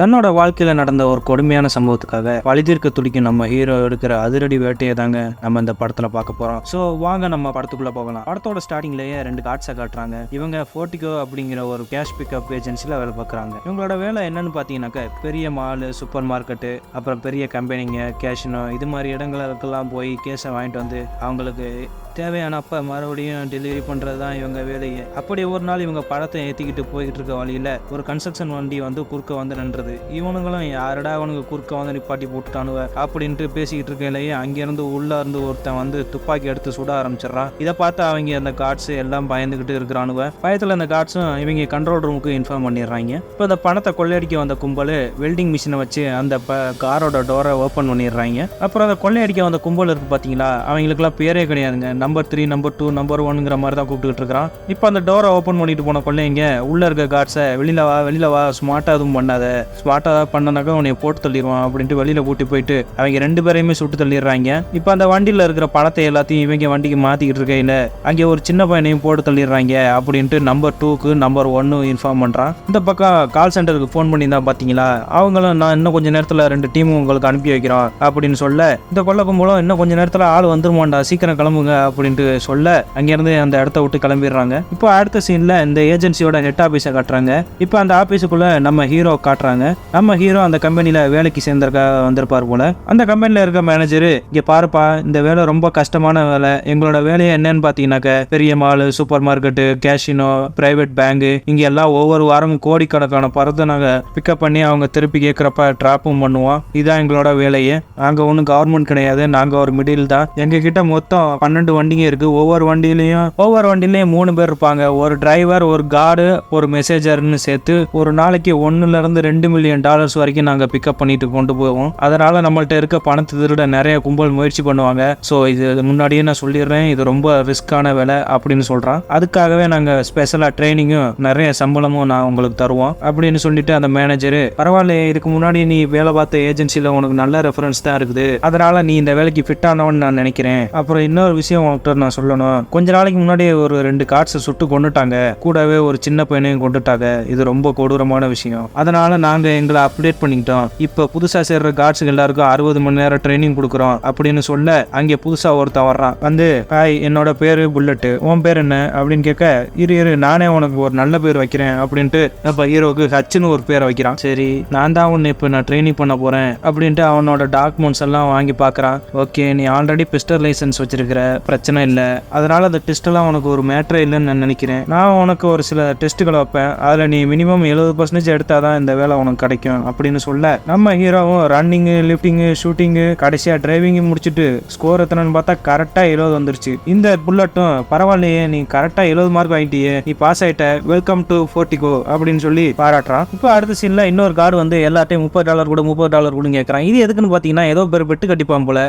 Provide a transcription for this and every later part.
தன்னோட வாழ்க்கையில் நடந்த ஒரு கொடுமையான சம்பவத்துக்காக பழிதீர்க்க துடிக்கும் நம்ம ஹீரோ எடுக்கிற அதிரடி வேட்டையை தாங்க நம்ம இந்த படத்துல பார்க்க போறோம். ஸோ வாங்க நம்ம படத்துக்குள்ள போகலாம். படத்தோட ஸ்டார்டிங்லயே ரெண்டு காட்ஸை காட்டுறாங்க. இவங்க ஃபோர்டிகோ அப்படிங்கிற ஒரு கேஷ் பிக்கப் ஏஜென்சியில் வேலை பார்க்குறாங்க. இவங்களோட வேலை என்னன்னு பார்த்தீங்கன்னாக்க பெரிய மாலு சூப்பர் மார்க்கெட்டு அப்புறம் பெரிய கம்பெனிங்க கேஷினோ இது மாதிரி இடங்களுக்கெல்லாம் போய் கேஸை வாங்கிட்டு வந்து அவங்களுக்கு தேவையானப்ப மறுபடியும் டெலிவரி பண்ணுறது தான் இவங்க வேலையை. அப்படி ஒரு நாள் இவங்க பழத்தை ஏற்றிக்கிட்டு போய்கிட்டு இருக்க வழியில் ஒரு கன்ஸ்ட்ரக்ஷன் வண்டி வந்து குறுக்க வந்து நின்றது. இவனுங்களும் யாரடா அவனுக்கு குறுக்க வந்து நிப்பாட்டி போட்டுட்டானுவ அப்படின்ட்டு பேசிக்கிட்டு இருக்கையிலேயே அங்கேருந்து உள்ளே இருந்து ஒருத்தன் வந்து துப்பாக்கி எடுத்து சுட ஆரம்பிச்சிடறான். இதை பார்த்து அவங்க அந்த கார்ட்ஸ் எல்லாம் பயந்துக்கிட்டு இருக்கிறானுவ. பயத்தில் அந்த கார்ட்ஸும் இவங்க கண்ட்ரோல் ரூமுக்கு இன்ஃபார்ம் பண்ணிடுறாங்க. இப்போ அந்த பணத்தை கொள்ளையடிக்க வந்த கும்பல் வெல்டிங் மிஷினை வச்சு அந்த காரோட டோரை ஓப்பன் பண்ணிடுறாங்க. அப்புறம் அந்த கொள்ளையடிக்க வந்த கும்பல் இருக்கு பார்த்தீங்களா? அவங்களுக்குலாம் பேரே கிடையாதுங்க. Number three number two number ஒன்னுங்கிற மாதிரி தான் கூப்பிட்டுக்கிட்டு இருக்கிறான். இப்போ அந்த டோரை ஓப்பன் பண்ணிட்டு போன கொள்ளைங்க உள்ளே இருக்க கார்ட்ஸை வெளியில் வா வெளியில் வா ஸ்மார்ட்டாக எதுவும் பண்ணாத. ஸ்மார்ட்டாக பண்ணனாக்கா உன்னை போட்டு தள்ளிடுவான் அப்படின்ட்டு வெளியில் கூட்டி போயிட்டு அவங்க ரெண்டு பேரையுமே சுட்டு தள்ளிடுறாங்க. இப்போ அந்த வண்டியில் இருக்கிற பணத்தை எல்லாத்தையும் இவங்க வண்டிக்கு மாற்றிக்கிட்டு இருக்கையில் அங்கே ஒரு சின்ன பையனையும் போட்டு தள்ளிடுறாங்க அப்படின்ட்டு நம்பர் டூக்கு நம்பர் ஒன்னு இன்ஃபார்ம் பண்ணுறான் இந்த பக்கம் கால் சென்டருக்கு ஃபோன் பண்ணியிருந்தா பார்த்தீங்களா அவங்களும் நான் இன்னும் கொஞ்சம் நேரத்தில் ரெண்டு டீமும் உங்களுக்கு அனுப்பி வைக்கிறோம் அப்படின்னு சொல்ல இந்த கொள்ள கும்பலும் இன்னும் கொஞ்ச நேரத்தில் ஆள் வந்துருமாண்டா சீக்கிரம் கிளம்புங்க அப்படின்ட்டு சொல்ல அங்கேருந்து அந்த இடத்த விட்டு கிளம்பிடுறாங்க. இப்போ அடுத்த சீனில் இந்த ஏஜென்சியோட ஹெட் ஆஃபீஸை காட்டுறாங்க. இப்போ அந்த ஆஃபீஸுக்குள்ளே நம்ம ஹீரோ காட்டுறாங்க. நம்ம ஹீரோ அந்த கம்பெனியில் வேலைக்கு சேர்ந்திருக்க வந்திருப்பார் போல. அந்த கம்பெனியில் இருக்க மேனேஜரு இங்கே பாருப்பா இந்த வேலை ரொம்ப கஷ்டமான வேலை. எங்களோட வேலையை என்னன்னு பார்த்தீங்கன்னாக்க பெரிய mall super market casino private bank இங்கே எல்லாம் ஒவ்வொரு வாரமும் கோடிக்கணக்கான பரத்தை நாங்கள் பிக்கப் பண்ணி அவங்க திருப்பி கேட்குறப்ப ட்ராப்பும் பண்ணுவோம். இதுதான் எங்களோட வேலையே. நாங்கள் ஒன்றும் கவர்மெண்ட் கிடையாது. நாங்கள் ஒரு மிடில் தான். எங்ககிட்ட மொத்தம் பன்னெண்டு வண்டிங்க இருக்குது ஒவ்வொரு வண்டியிலையும் ஒவ்வொரு வண்டியிலையும் மூணு பேர் இருப்பாங்க. ஒரு டிரைவர் ஒரு கார்டு ஒரு மெசேஜர்னு சேர்த்து ஒரு நாளைக்கு ஒன்றுலேருந்து ரெண்டு மில்லியன் டாலர்ஸ் வரைக்கும் நாங்கள் பிக்கப் பண்ணிட்டு கொண்டு போவோம். அதனால் நம்மள்ட்ட இருக்க பணத்தை திருட நிறைய கும்பல் முயற்சி பண்ணுவாங்க. ஸோ இது முன்னாடியே நான் சொல்லிடுறேன். இது ரொம்ப ரிஸ்க்கான வேலை அப்படின்னு சொல்கிறான் அதுக்காகவே நாங்கள் ஸ்பெஷலாக ட்ரைனிங்கும் நிறைய சம்பளமும் நான் உங்களுக்கு தருவோம் அப்படின்னு சொல்லிட்டு அந்த மேனேஜரு பரவாயில்ல இதுக்கு முன்னாடி நீ வேலை பார்த்த ஏஜென்சியில் உனக்கு நல்ல ரெஃபரன்ஸ் தான் இருக்குது. அதனால் நீ இந்த வேலைக்கு ஃபிட் ஆனவன்னு நான் நினைக்கிறேன். அப்புறம் இன்னொரு விஷயம் டாக்டர் நான் சொல்லணும். கொஞ்ச நாளைக்கு முன்னாடி ஒரு ரெண்டு கார்ட்ஸை சுட்டு கொண்டுட்டாங்க. கூடவே ஒரு சின்ன பையனையும் கொண்டுட்டாங்க. இது ரொம்ப கொடூரமான விஷயம். அதனால நாங்க எங்களை அப்டேட் பண்ணிக்கிட்டோம். இப்போ புதுசா சேர்ற கார்ட்ஸுக்கு எல்லாருக்கும் அறுபது மணி நேரம் ட்ரைனிங் கொடுக்குறோம் அப்படின்னு சொல்ல அங்கே புதுசா ஒருத்தன் வர்றான். வந்து ஹாய் என்னோட பேரு புல்லட்டு உன் பேர் என்ன? அப்படின்னு கேட்க இரு இரு நானே உனக்கு ஒரு நல்ல பேர் வைக்கிறேன். அப்படின்ட்டு அப்ப ஹீரோக்கு ஹச்சுன்னு ஒரு பேரை வைக்கிறான். சரி நான் தான் உன்னை இப்போ நான் ட்ரைனிங் பண்ண போறேன். அப்படின்ட்டு அவனோட டாக்குமெண்ட்ஸ் எல்லாம் வாங்கி பார்க்கறான். ஓகே நீ ஆல்ரெடி பிஸ்டல் லைசன்ஸ் வச்சிருக்கிற. பிரச்சனை இல்லை. அதனால அந்த டெஸ்ட்டெல்லாம் உனக்கு ஒரு மேட்ரே இல்லைன்னு நான் நினைக்கிறேன். நான் உனக்கு ஒரு சில டெஸ்ட்டுகளை வைப்பேன். அதில் நீ மினிமம் எழுபது பர்சன்டேஜ் எடுத்தால் தான் இந்த வேலை உனக்கு கிடைக்கும் அப்படின்னு சொல்ல. நம்ம ஹீரோவும் ரன்னிங்கு லிஃப்டிங்கு ஷூட்டிங்கு கடைசியாக டிரைவிங்கு முடிச்சுட்டு ஸ்கோர் எத்தனைன்னு பார்த்தா கரெக்டாக எழுபது வந்துருச்சு. இந்த புல்லட்டும் பரவாயில்லையே நீ கரெக்டாக எழுபது மார்க் வாங்கிட்டியே. நீ பாஸ் ஆயிட்ட வெல்கம் டு ஃபோர்ட்டிகோ அப்படின்னு சொல்லி பாராட்டுறான். இப்போ அடுத்த சீனில் இன்னொரு கார்டு வந்து எல்லாத்தையும் முப்பது டாலர் கூட முப்பது டாலர் கூட கேட்குறான் இது எதுக்குன்னு பார்த்தீங்கன்னா ஏதோ பேர் பெட்டு கட்டிப்பான் போல.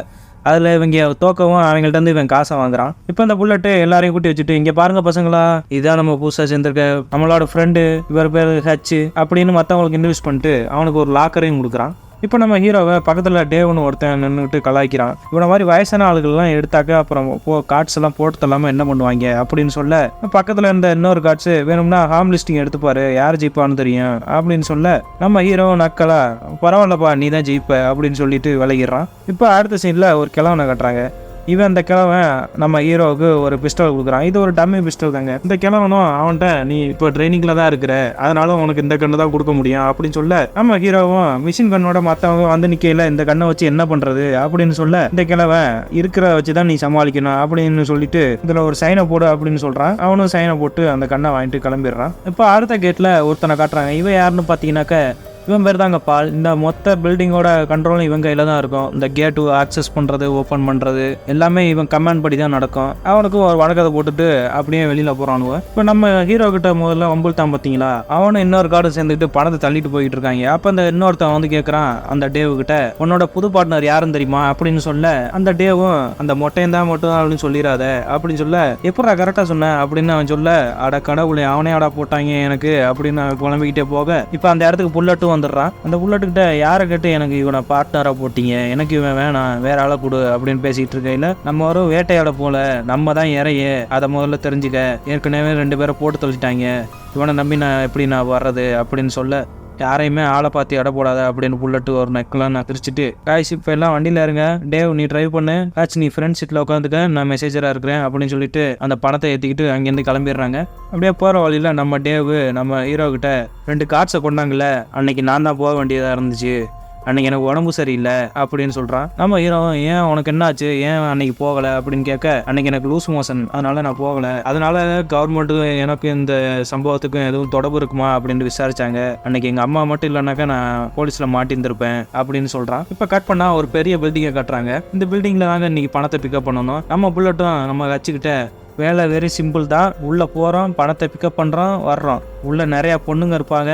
அதில் இவங்க தோக்கவும் அவங்கள்ட்ட இருந்து இவன் காசை வாங்குறான். இப்போ இந்த புல்லட்டு எல்லாரையும் கூட்டி வச்சுட்டு இங்கே பாருங்க பசங்களா இதான் நம்ம புதுசாக சேர்ந்திருக்க நம்மளோட ஃப்ரெண்டு இவர் பேர் ஹச்சு அப்படின்னு மற்றவங்களுக்கு இன்ட்ரடியூஸ் பண்ணிட்டு அவனுக்கு ஒரு லாக்கரையும் கொடுக்குறான். இப்போ நம்ம ஹீரோவை பக்கத்தில் டேவ்னு ஒருத்தன் நின்றுட்டு கலாய்க்கிறான். இவனை மாதிரி வயசான ஆளுகள்லாம் எடுத்தாக்க அப்புறம் போ கார்ட்ஸ் எல்லாம் போட்டு தள்ளாமல் என்ன பண்ணுவாங்க அப்படின்னு சொல்ல பக்கத்தில் இருந்த இன்னொரு கார்ட்ஸ் வேணும்னா ஹார்ம் லிஸ்டிங் எடுத்துப்பாரு யார் ஜெயிப்பான்னு தெரியும் அப்படின்னு சொல்ல நம்ம ஹீரோ நக்கலா பரவாயில்லப்பா நீ தான் ஜெயிப்ப அப்படின்னு சொல்லிட்டு விலகிடுறான். இப்போ அடுத்த சீனில் ஒரு கிழவனை கட்டுறாங்க. இவன் அந்த கிழவன் நம்ம ஹீரோவுக்கு ஒரு பிஸ்டல் கொடுக்குறான். இது ஒரு டம்மி பிஸ்டல் தாங்க. இந்த கிழவனும் அவன்கிட்ட நீ இப்போ ட்ரைனிங்கில் தான் இருக்கிற. அதனால உனக்கு இந்த கண்ணு தான் கொடுக்க முடியும். அப்படின்னு சொல்ல நம்ம ஹீரோவும் மிஷின் கண்ணோட மற்றவங்க வந்து நிற்கையில் இந்த கண்ணை வச்சு என்ன பண்ணுறது அப்படின்னு சொல்ல இந்த கிழவன் இருக்கிற வச்சு தான் நீ சமாளிக்கணும். அப்படின்னு சொல்லிட்டு இதில் ஒரு சைனை போடு அப்படின்னு சொல்கிறான் அவனும் சைனை போட்டு அந்த கண்ணை வாங்கிட்டு கிளம்பிடுறான். இப்போ அடுத்த கேட்டில் ஒருத்தனை காட்டுறாங்க. இவன் யாருன்னு பார்த்தீங்கன்னாக்க இவன் பேர் தாங்க பால். இந்த மொத்த பில்டிங்கோட கண்ட்ரோலும் இவன் கையில் தான் இருக்கும். இந்த கேட்டு ஆக்சஸ் பண்ணுறது ஓப்பன் பண்ணுறது எல்லாமே இவன் கமாண்ட் படி தான் நடக்கும். அவனுக்கு ஒரு வழக்கத்தை போட்டுட்டு அப்படியே வெளியில் போகிறானுவ இப்போ நம்ம ஹீரோ கிட்ட முதல்ல வம்புல்தான் பார்த்தீங்களா அவனும் இன்னொரு கார்டு சேர்ந்துட்டு பணத்தை தள்ளிட்டு போயிட்டு இருக்காங்க. அப்போ அந்த இன்னொருத்தன் வந்து கேட்குறான் அந்த டேவு கிட்ட உன்னோட புது பார்ட்னர் யாருன்னு தெரியுமா? அப்படின்னு சொல்ல அந்த டேவும் அந்த மொட்டையும் தான் மட்டும் தான் அப்படின்னு சொல்லிடாத அப்படின்னு சொல்ல எப்படா கரெக்டாக சொன்ன? அப்படின்னு அவன் சொல்ல அட கடவுளே அவனே அடா போட்டாங்க எனக்கு அப்படின்னு குழம்பிக்கிட்டே போக இப்போ அந்த இடத்துக்கு புல்லட்டும் வந்துடுறான். அந்த புல்லட்டுக்கிட்ட யாரை கேட்டு எனக்கு இவனை பார்ட்னராக போட்டீங்க? எனக்கு இவன் வேணாம் வேற ஆளை கொடு அப்படின்னு பேசிட்டு இருக்கையில நம்ம ஒரு வேட்டையாட போல நம்ம தான் இறைய. அதை முதல்ல தெரிஞ்சுக்க. ஏற்கனவே ரெண்டு பேரை போட்டு தொலைச்சிட்டாங்க. இவனை நம்பி நான் எப்படி நான் வர்றது அப்படின்னு சொல்ல யாரையுமே ஆளை பார்த்து இட போடாத அப்படின்னு புல்லட்டு ஒரு நெக்கெல்லாம் நான் திரிச்சிட்டு காய்ஸ் இப்போ எல்லாம் வண்டியில் இருங்க. டேவ் நீ டிரைவ் பண்ணு. காய்ச்சி நீ ஃப்ரெண்ட் சீட்டில் உட்காந்துக்க. நான் மெசேஜராக இருக்கிறேன் அப்படின்னு சொல்லிட்டு அந்த பணத்தை ஏற்றிக்கிட்டு அங்கேருந்து கிளம்பிடுறாங்க. அப்படியே போகிற வழியில் நம்ம டேவு நம்ம ஹீரோ கிட்ட ரெண்டு கார்ட்ஸை கொண்டாங்கல்ல. அன்னைக்கு நான் தான் போக வேண்டியதாக இருந்துச்சு. அன்னைக்கு எனக்கு உடம்பு சரியில்லை அப்படின்னு சொல்கிறான் நம்ம ஹீரோ ஏன் உனக்கு என்னாச்சு? ஏன் அன்னைக்கு போகலை? அப்படின்னு கேட்க அன்னைக்கு எனக்கு லூஸ் மோஷன். அதனால நான் போகலை. அதனால கவர்மெண்ட்டுக்கும் எனக்கு இந்த சம்பவத்துக்கும் எதுவும் தொடர்பு இருக்குமா? அப்படின்னு விசாரிச்சாங்க. அன்னைக்கு எங்கள் அம்மா மட்டும் இல்லைனாக்கா நான் போலீஸில் மாட்டியிருந்திருப்பேன் அப்படின்னு சொல்கிறான் இப்போ கட் பண்ணால் ஒரு பெரிய பில்டிங்கை கட்டுறாங்க. இந்த பில்டிங்கில் தாங்க இன்னைக்கு பணத்தை பிக்கப் பண்ணணும். நம்ம புல்லட்டும் நம்ம வச்சுக்கிட்ட வேலை வெரி சிம்பிள் தான். உள்ளே போகிறோம் பணத்தை பிக்கப் பண்ணுறோம் வர்றோம். உள்ளே நிறையா பொண்ணுங்க இருப்பாங்க.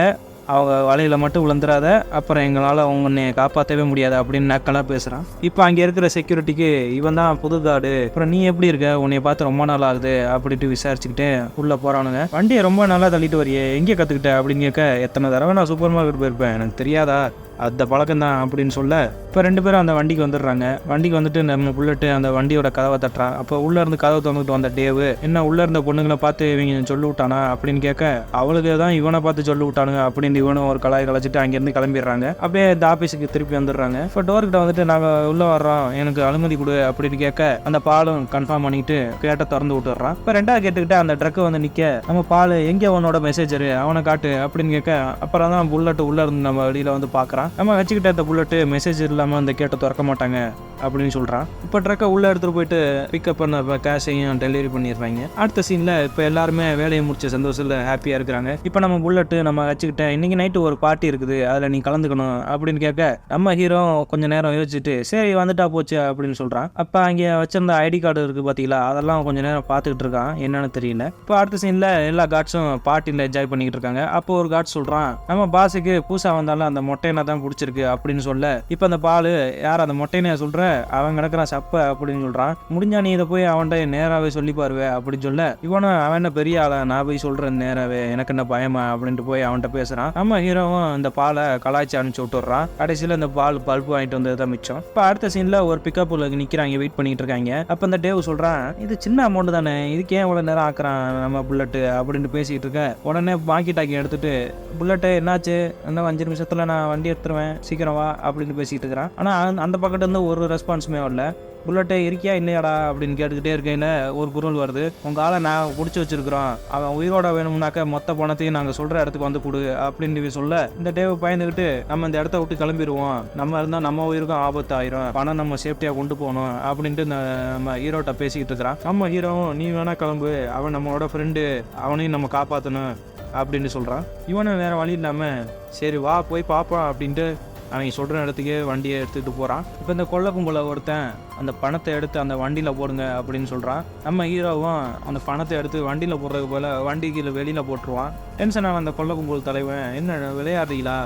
அவங்க வலையில் மட்டும் விழுந்துடாத அப்புறம் எங்களால் அவங்க உன்னை காப்பாற்றவே முடியாது அப்படின்னு நக்கலாக பேசுகிறான் இப்போ அங்கே இருக்கிற செக்யூரிட்டிக்கு இவன் தான் புது கார்டு. அப்புறம் நீ எப்படி இருக்க? உன்னை பார்த்து ரொம்ப நாள் ஆகுது அப்படின்ட்டு விசாரிச்சுக்கிட்டு உள்ளே போகிறானுங்க வண்டியை ரொம்ப நல்லா தள்ளிட்டு வரியே எங்கே கற்றுக்கிட்ட அப்படின்னு கேட்க எத்தனை தடவை நான் சூப்பர் மார்க்கெட் போயிருப்பேன்? எனக்கு தெரியாதா? அந்த பழக்கம் தான் அப்படின்னு சொல்ல இப்போ ரெண்டு பேரும் அந்த வண்டிக்கு வந்துடுறாங்க. வண்டிக்கு வந்துட்டு நம்ம புல்லட்டு அந்த வண்டியோட கதவை தட்டுறான் அப்போ உள்ளே இருந்து கதவை திறந்துட்டு வந்த டேவு என்ன உள்ளே இருந்த பொண்ணுங்களை பார்த்து இவங்க சொல்லி விட்டானா அப்படின்னு கேட்க அவளுக்கு தான் இவனை பார்த்து சொல்லி விட்டானுங்க அப்படின்னு இவனும் ஒரு கலாய் கலைச்சிட்டு அங்கேருந்து கிளம்பிடுறாங்க. அப்படியே இந்த ஆஃபீஸுக்கு திருப்பி வந்துடுறாங்க. இப்போ டோர்கிட்ட வந்துட்டு நாங்கள் உள்ளே வர்றோம். எனக்கு அனுமதி கொடு அப்படின்னு கேட்க அந்த பாலும் கன்ஃபார்ம் பண்ணிட்டு கேட்டை திறந்து விட்டுறான் இப்போ ரெண்டாவது கேட்டுக்கிட்ட அந்த ட்ரக்கு வந்து நிற்க நம்ம பால் எங்கே அவனோட மெசேஜரு அவனை காட்டு அப்படின்னு கேட்க அப்புறம் தான் புல்லட்டு உள்ளே இருந்து நம்ம வெளியில் வந்து பார்க்குறான் நம்ம வச்சுக்கிட்ட அந்த புல்லட்டு மெசேஜ் இல்லாமல் அந்த கேட்டை திறக்க மாட்டாங்க அப்படின்னு சொல்கிறான் இப்போ ட்ரக்கை உள்ளே எடுத்துகிட்டு போயிட்டு பிக்கப் பண்ண கேஷையும் டெலிவரி பண்ணிடுறாங்க. அடுத்த சீனில் இப்போ எல்லாருமே வேலையை முடிச்ச சந்தோஷத்தில் ஹாப்பியாக இருக்கிறாங்க. இப்போ நம்ம புல்லட்டு நம்ம வச்சுக்கிட்ட இன்னைக்கு நைட்டு ஒரு பார்ட்டி இருக்குது அதில் நீ கலந்துக்கணும் அப்படின்னு கேட்க நம்ம ஹீரோ கொஞ்சம் நேரம் யோசிச்சுட்டு சரி வந்துட்டா போச்சு அப்படின்னு சொல்கிறான் அப்போ அங்கே வச்சிருந்த ஐடி கார்டு இருக்குது பார்த்தீங்களா அதெல்லாம் கொஞ்சம் நேரம் பார்த்துக்கிட்டு இருக்கான். என்னன்னு தெரியல. இப்போ அடுத்த சீனில் எல்லா கார்ட்ஸும் பார்ட்டியில் என்ஜாய் பண்ணிக்கிட்டு இருக்காங்க. அப்போ ஒரு கார்ட் சொல்கிறான் நம்ம பாஸுக்கு பூசா வந்தாலும் அந்த மொட்டையினா தான் பிடிச்சிருக்கு அப்படின்னு சொல்ல இப்போ அந்த பால் யார் அந்த மொட்டையனையா சொல்கிற அவன் கிடக்குறான் சப்ப அப்படின்னு சொல்கிறான் முடிஞ்சா நீ இதை போய் அவன்கிட்ட நேராகவே சொல்லி பாருவே அப்படின்னு சொல்ல இவனும் அவன் என்ன பெரிய ஆளா? நான் போய் சொல்கிறேன் நேராகவே எனக்கு என்ன பயமா? அப்படின்ட்டு போய் அவன்கிட்ட பேசுகிறான் நம்ம ஹீரோவும் இந்த பாலை கலாய்ச்சி அனுப்பிச்சு விட்டுறான். கடைசியில் இந்த பால் பல்ப் வாங்கிட்டு வந்தது தான் மிச்சம். இப்போ அடுத்த சீனில் ஒரு பிக்கப்பில் நிற்கிறாங்க வெயிட் பண்ணிட்டு இருக்காங்க. அப்போ இந்த டேவ் சொல்கிறான் இது சின்ன அமௌண்ட் தானே இதுக்கு ஏன் இவ்வளோ நேரம் ஆக்குறான் நம்ம புல்லட்டு அப்படின்னு பேசிக்கிட்டு இருக்க. உடனே பாக்கி டாக்கி எடுத்துட்டு புல்லட்டு என்னாச்சு? இன்னும் அஞ்சு நிமிஷத்தில் நான் வண்டி எடுத்துருவேன் சீக்கிரம் வா அப்படின்னு பேசிக்கிட்டு இருக்கிறான். ஆனால் அந்த பக்கத்துல இருந்து ஒரு ரெஸ்பான்ஸுமே வரல. புல்லட்டே இருக்கியா இல்லையாடா அப்படின்னு கேட்டுக்கிட்டே இருக்கையில் ஒரு குரல் வருது. உங்கள் ஆளை நான் பிடிச்சி வச்சிருக்கிறோம். அவன் உயிரோட வேணும்னாக்க மொத்த பணத்தையும் நாங்கள் சொல்கிற இடத்துக்கு வந்து கொடு அப்படின்னு சொல்ல இந்த டேவை பயந்துக்கிட்டு நம்ம இந்த இடத்த விட்டு கிளம்பிடுவோம். நம்ம இருந்தால் நம்ம உயிருக்கும் ஆபத்து ஆயிரும் பணம் நம்ம சேஃப்டியாக கொண்டு போகணும் அப்படின்ட்டு நம்ம ஹீரோட்ட பேசிக்கிட்டு இருக்கிறான். நம்ம ஹீரோவும் நீ வேணா கிளம்பு. அவன் நம்மளோட ஃப்ரெண்டு அவனையும் நம்ம காப்பாற்றணும் அப்படின்னு சொல்கிறான் இவனும் வேறு வழி இல்லாமல் சரி வா போய் பார்ப்போம் அப்படின்ட்டு அவங்க சொல்கிற இடத்துக்கே வண்டியை எடுத்துகிட்டு போகிறான் இப்போ இந்த கொள்ள கும்பலை ஒருத்தன் அந்த பணத்தை எடுத்து அந்த வண்டியில் போடுங்க அப்படின்னு சொல்கிறான் நம்ம ஹீரோவும் அந்த பணத்தை எடுத்து வண்டியில் போடுறதுக்கு போல் வண்டி கீழே வெளியில் போட்டுருவான். டென்ஷன் அந்த கொள்ள கும்பல் தலைவன் என்ன விளையாடுறீங்களா?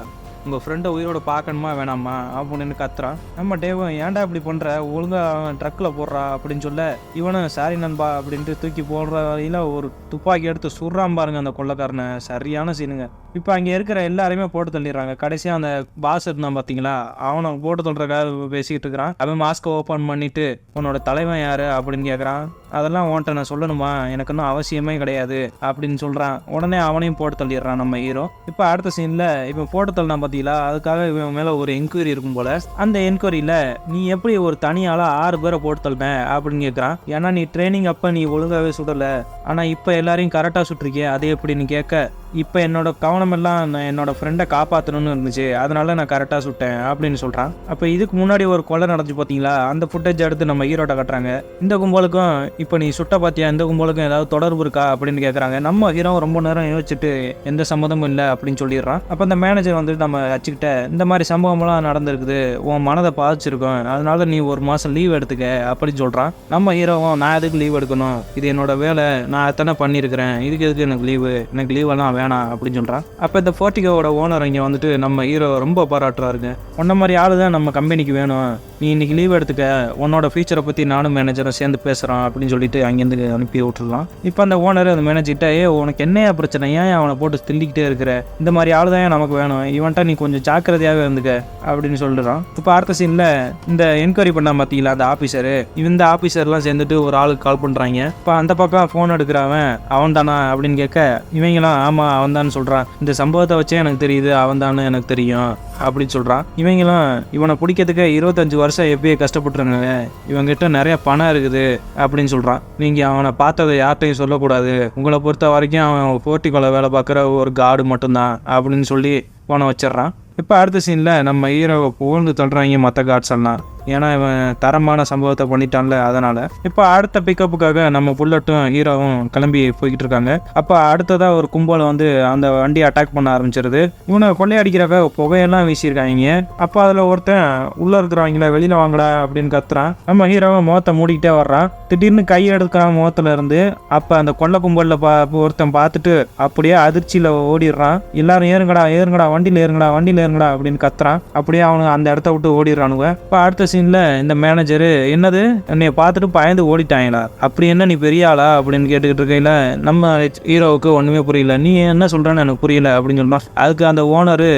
உங்கள் ஃப்ரெண்டை உயிரோட பார்க்கணுமா வேணாமா அப்படின்னு கத்துறான். நம்ம டேவும் ஏன்டா இப்படி பண்ணுற ஒழுங்காக அவன் ட்ரக்கில் போடுறா அப்படின்னு சொல்ல இவனும் சாரி நண்பா அப்படின்ட்டு தூக்கி போடுற வழியில் ஒரு துப்பாக்கி எடுத்து சுடுறான் பாருங்க அந்த கொள்ளக்காரனை. சரியான சீனுங்க இப்போ அங்கே இருக்கிற எல்லாருமே போட்டு தள்ளிடுறாங்க. கடைசியாக அந்த பாஸ் இருந்தான் பார்த்தீங்களா அவனை போட்டு தள்ளுறக்காக பேசிக்கிட்டு இருக்கிறான். அவன் மாஸ்கை ஓப்பன் பண்ணிட்டு உன்னோட தலைவன் யார்? அப்படின்னு கேட்குறான் அதெல்லாம் உன்கிட்ட நான் சொல்லணுமா? எனக்கு இன்னும் அவசியமே கிடையாது அப்படின்னு சொல்கிறான் உடனே அவனையும் போட்டு தள்ளிடுறான் நம்ம ஹீரோ இப்போ அடுத்த சீனில் இப்போ போட்டு தள்ளினா பார்த்தீங்களா அதுக்காக இவன் மேலே ஒரு என்கொயரி இருக்கும் போல. அந்த என்கொயரியில் நீ எப்படி ஒரு தனியால ஆறு பேரை போட்டு தள்ளின? அப்படின்னு கேட்குறான் ஏன்னா நீ ட்ரைனிங் அப்போ நீ ஒழுங்காகவே சுடலை. ஆனால் இப்போ எல்லாரையும் கரெக்டாக சுட்டிருக்கிய அது எப்படின்னு கேட்க? இப்போ என்னோட கவனம் எல்லாம் நான் என்னோட ஃப்ரெண்டை காப்பாற்றணும்னு இருந்துச்சு. அதனால நான் கரெக்டாக சுட்டேன் அப்படின்னு சொல்கிறான் அப்போ இதுக்கு முன்னாடி ஒரு கொலை நடந்துச்சு பார்த்தீங்களா அந்த ஃபுட்டேஜ் எடுத்து நம்ம ஹீரோட்ட காட்டுறாங்க. இந்த கும்பலுக்கும் இப்போ நீ சுட்ட பார்த்தியா இந்த கும்பலுக்கும் ஏதாவது தொடர்பு இருக்கா? அப்படின்னு கேட்குறாங்க நம்ம ஹீரோ ரொம்ப நேரம் யோசிச்சுட்டு எந்த சம்மதமும் இல்லை அப்படின்னு சொல்லிடுறான். அப்போ அந்த மேனேஜர் வந்து நம்ம வச்சுக்கிட்ட இந்த மாதிரி சம்பவம்லாம் நடந்திருக்குது. உன் மனதை பாதிச்சிருக்கும். அதனால நீ ஒரு மாதம் லீவ் எடுத்துக்க அப்படின்னு சொல்கிறான் நம்ம ஹீரோவும் நான் எதுக்கு லீவ் எடுக்கணும்? இது என்னோட வேலை. நான் எத்தனை பண்ணியிருக்கிறேன். இதுக்கு எதுக்கு எனக்கு லீவு எனக்கு லீவெல்லாம் வேணாம் அப்படின்னு சொல்கிறான் அப்போ இந்த ஃபோர்ட்டிகோவோட ஓனர் இங்கே வந்துட்டு நம்ம ஹீரோ ரொம்ப பாராட்டுறாருங்க. உன்ன மாதிரி ஆளு தான் நம்ம கம்பெனிக்கு வேணும். நீ இன்னைக்கு லீவ் எடுத்துக்க. உன்னோட ஃபியூச்சரை பற்றி நானும் மேனேஜரும் சேர்ந்து பேசுகிறான் அப்படின்னு சொல்லிட்டு அங்கேருந்து அனுப்பி விட்டுருலாம் இப்போ அந்த ஓனர் அந்த மேனேஜர்கிட்ட ஏ உனக்கு என்னையா பிரச்சனை? ஏன் அவனை போட்டு தில்லிக்கிட்டே இருக்கிற? இந்த மாதிரி ஆளு தான் நமக்கு வேணும்? இவன்ட்ட நீ கொஞ்சம் ஜாக்கிரதையாகவே இருந்துக்க அப்படின்னு சொல்லிடுறான் இப்போ அடுத்த சீனில் இந்த என்கொயரி பண்ணால் பார்த்தீங்களா அந்த ஆஃபீஸரு இந்த ஆஃபீஸர்லாம் சேர்ந்துட்டு ஒரு ஆளுக்கு கால் பண்ணுறாங்க இப்போ அந்த பக்கம் ஃபோன் எடுக்கிறவன் அவன் தானா அப்படின்னு கேட்க இவங்களாம் ஆமாம் அவன் தான் சொல்கிறான் இந்த சம்பவத்தை வச்சே எனக்கு தெரியுது அவன் எனக்கு தெரியும் அப்படின்னு சொல்கிறான் இவங்களும் இவனை பிடிக்கிறதுக்கு இருபத்தஞ்சு வருஷம் எப்பயே கஷ்டப்பட்டுருங்க இவங்கிட்ட நிறைய பணம் இருக்குது அப்படின்னு சொல்கிறான் நீங்கள் அவனை பார்த்ததை யார்கிட்டையும் சொல்லக்கூடாது. உங்களை பொறுத்த வரைக்கும் அவன் போர்ட்டிக்கோல வேலை பார்க்குற ஒரு காடு மட்டும்தான் அப்படின்னு சொல்லி போன வச்சிடுறான். இப்போ அடுத்த சீனில் நம்ம ஹீரோவை புகழ்ந்து தள்ளுறாங்க மற்ற காட்ஸ் எல்லாம். ஏன்னா இவன் தரமான சம்பவத்தை பண்ணிட்டான்ல அதனால். இப்போ அடுத்த பிக்கப்புக்காக நம்ம புல்லட்டும் ஹீரோவும் கிளம்பி போய்கிட்டு இருக்காங்க. அப்போ அடுத்ததாக ஒரு கும்பல் வந்து அந்த வண்டியை அட்டாக் பண்ண ஆரம்பிச்சிருது. இவனை கொள்ளையடிக்கிறக்க புகையெல்லாம் வீசியிருக்காங்க. அப்போ அதில் ஒருத்தன் உள்ளே இருக்கிறவங்கள வெளியில் வாங்கடா அப்படின்னு கத்துறான். நம்ம ஹீரோவை முகத்தை மூடிக்கிட்டே வர்றான். திடீர்னு கை எடுக்கிறான் முகத்துல இருந்து. அப்போ அந்த கொள்ளை கும்பலில் பா ஒருத்தன் பார்த்துட்டு அப்படியே அதிர்ச்சியில் ஓடிடுறான். எல்லாரும் ஏறுங்கடா ஏறுங்கடா வண்டியில் ஏறுங்கடா வண்டியில் ஏறுங்கடா அப்படின்னு கத்துறான். அப்படியே அவனுக்கு அந்த இடத்த விட்டு ஓடிடுறானுங்க. இப்போ அடுத்த சீனில் இந்த மேனேஜரு என்னது? என்னைய பார்த்துட்டு பயந்து ஓடிட்டாங்களா அப்படி என்ன நீ பெரிய ஆளா? அப்படின்னு கேட்டுக்கிட்டு இருக்கையில நம்ம ஹீரோவுக்கு ஒன்றுமே புரியல. நீ என்ன சொல்கிறேன்னு எனக்கு புரியல அப்படின்னு சொல்கிறான் அதுக்கு அந்த ஓனரு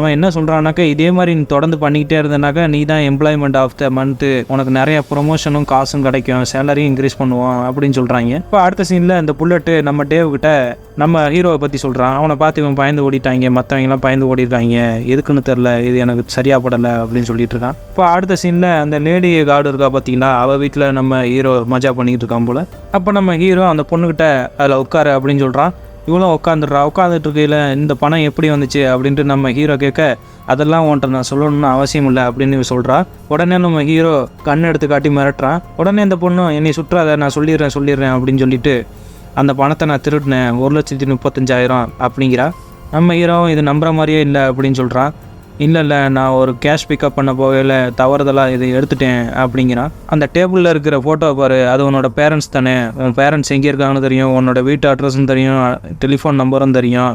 அவன் என்ன சொல்கிறான்னாக்கா இதே மாதிரி நீ தொடர்ந்து பண்ணிக்கிட்டே இருந்தனாக்கா நீ தான் எம்ப்ளாய்மெண்ட் ஆஃப் த மந்த்து உனக்கு நிறைய ப்ரொமோஷனும் காசும் கிடைக்கும். சேலரியும் இன்க்ரீஸ் பண்ணுவோம் அப்படின்னு சொல்கிறாங்க இப்போ அடுத்த சீனில் இந்த புல்லட்டு நம்ம டேவ்கிட்ட நம்ம ஹீரோவை பற்றி சொல்கிறான் அவனை பார்த்து இவன் பயந்து ஓடிட்டாங்க மற்றவங்கலாம் பயந்து ஓடிட்டாங்க எதுக்குன்னு தெரில இது எனக்கு சரியாக படலை அப்படின்னு சொல்லிட்டு இருக்கான். இப்போ அடுத்த சீன் என்ன அந்த லேடி கார்டு இருக்கா பார்த்தீங்கன்னா அவள் வீட்டில் நம்ம ஹீரோ மஜா பண்ணிக்கிட்டு இருக்கான் போல். அப்போ நம்ம ஹீரோ அந்த பொண்ணுக்கிட்ட அதில் உட்காரு அப்படின்னு சொல்கிறான் இவ்வளோ உட்காந்துடுறா உட்காந்துட்டு இருக்கையில் இந்த பணம் எப்படி வந்துச்சு அப்படின்ட்டு நம்ம ஹீரோ கேட்க அதெல்லாம் உன்ட்ட நான் சொல்லணும்னு அவசியம் இல்லை அப்படின்னு சொல்கிறா உடனே நம்ம ஹீரோ கண் எடுத்து காட்டி மிரட்டுறான். உடனே இந்த பொண்ணு என்னை சுற்றாத நான் சொல்லிடுறேன் சொல்லிடுறேன் அப்படின்னு சொல்லிட்டு அந்த பணத்தை நான் திருடினேன். ஒரு லட்சத்தி முப்பத்தஞ்சாயிரம் அப்படிங்கிறா. நம்ம ஹீரோவும் இது நம்புற மாதிரியே இல்லை அப்படின்னு சொல்கிறான் இல்லை இல்லை நான் ஒரு கேஷ் பிக்கப் பண்ண போகையில் தவறுதலாக இதை எடுத்துட்டேன் அப்படிங்கிறான். அந்த டேபிளில் இருக்கிற ஃபோட்டோ பாரு அது உன்னோட பேரண்ட்ஸ் தானே. உன் பேரண்ட்ஸ் எங்கே இருக்காங்கன்னு தெரியும் உன்னோட வீட்டு அட்ரஸும் தெரியும் டெலிஃபோன் நம்பரும் தெரியும்.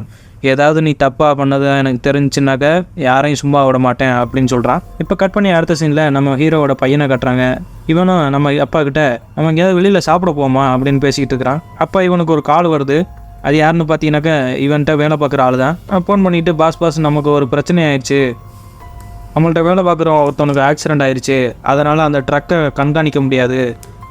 ஏதாவது நீ தப்பாக பண்ணது எனக்கு தெரிஞ்சுனாக்க யாரையும் சும்மா விட மாட்டேன் அப்படின்னு சொல்கிறான் இப்போ கட் பண்ணி அடுத்த சீனில் நம்ம ஹீரோவோட பையனை கட்டுறாங்க. இவனும் நம்ம அப்பா கிட்ட நம்ம எங்கேயாவது வெளியில் சாப்பிட போமா அப்படின்னு பேசிக்கிட்டு இருக்கிறான். அப்போ இவனுக்கு ஒரு கால் வருது. அது யாருன்னு பார்த்தீங்கன்னாக்கா இவன்கிட்ட வேலை பார்க்குற ஆள் தான் ஃபோன் பண்ணிவிட்டு பாஸ் பாஸ் நமக்கு ஒரு பிரச்சனை ஆயிடுச்சு. நம்மள்ட்ட வேலை பார்க்குற ஒருத்தவனுக்கு ஆக்சிடென்ட் ஆயிடுச்சு அதனால் அந்த ட்ரக்கை கண்காணிக்க முடியாது